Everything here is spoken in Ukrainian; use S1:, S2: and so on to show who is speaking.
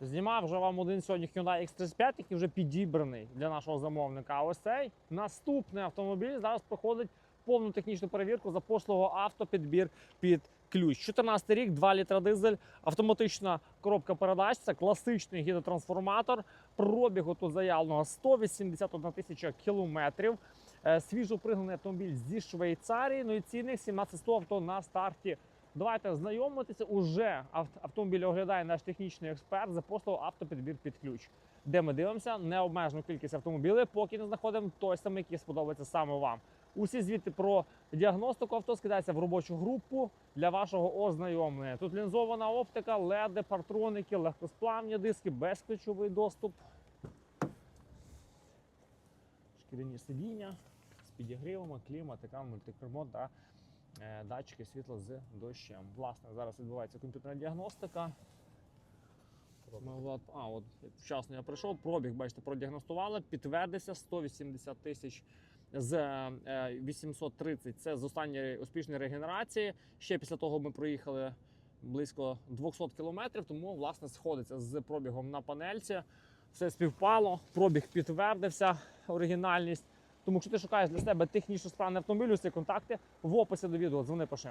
S1: Знімав вже вам один сьогодні Hyundai X35, який вже підібраний для нашого замовника. А ось цей наступний автомобіль зараз проходить повну технічну перевірку за послугою автопідбір під ключ. 14 рік, 2 літра дизель, автоматична коробка передач, це класичний гідротрансформатор. Пробігу тут заявленого 181 тисяча кілометрів. Е, Свіжо пригнаний автомобіль зі Швейцарії. Ну і цінник 17100 авто на старті. Давайте знайомитися. Уже автомобіль оглядає наш технічний експерт за послугою автопідбір під ключ, де ми дивимося необмежену кількість автомобілів, поки не знаходимо той самий, який сподобається саме вам. Усі звіти про діагностику авто скидаються в робочу групу для вашого ознайомлення. Тут лінзована оптика, леди, партроники, легкосплавні диски, безключовий доступ, шкіряні сидіння з підігрівами, клімат, екран, мультикермо та датчики світла з дощем. Власне, зараз відбувається комп'ютерна діагностика. От, а, от вчасно я прийшов, пробіг, бачите, продіагностували, підтвердився 180 тисяч з е, 830. Це з останньої успішної регенерації. Ще після того ми проїхали близько 200 кілометрів, тому власне сходиться з пробігом на панельці. Все співпало, пробіг підтвердився, оригінальність. Тому, якщо ти шукаєш для себе технічно справний автомобіль, усі контакти в описі до відео. Дзвони пиши.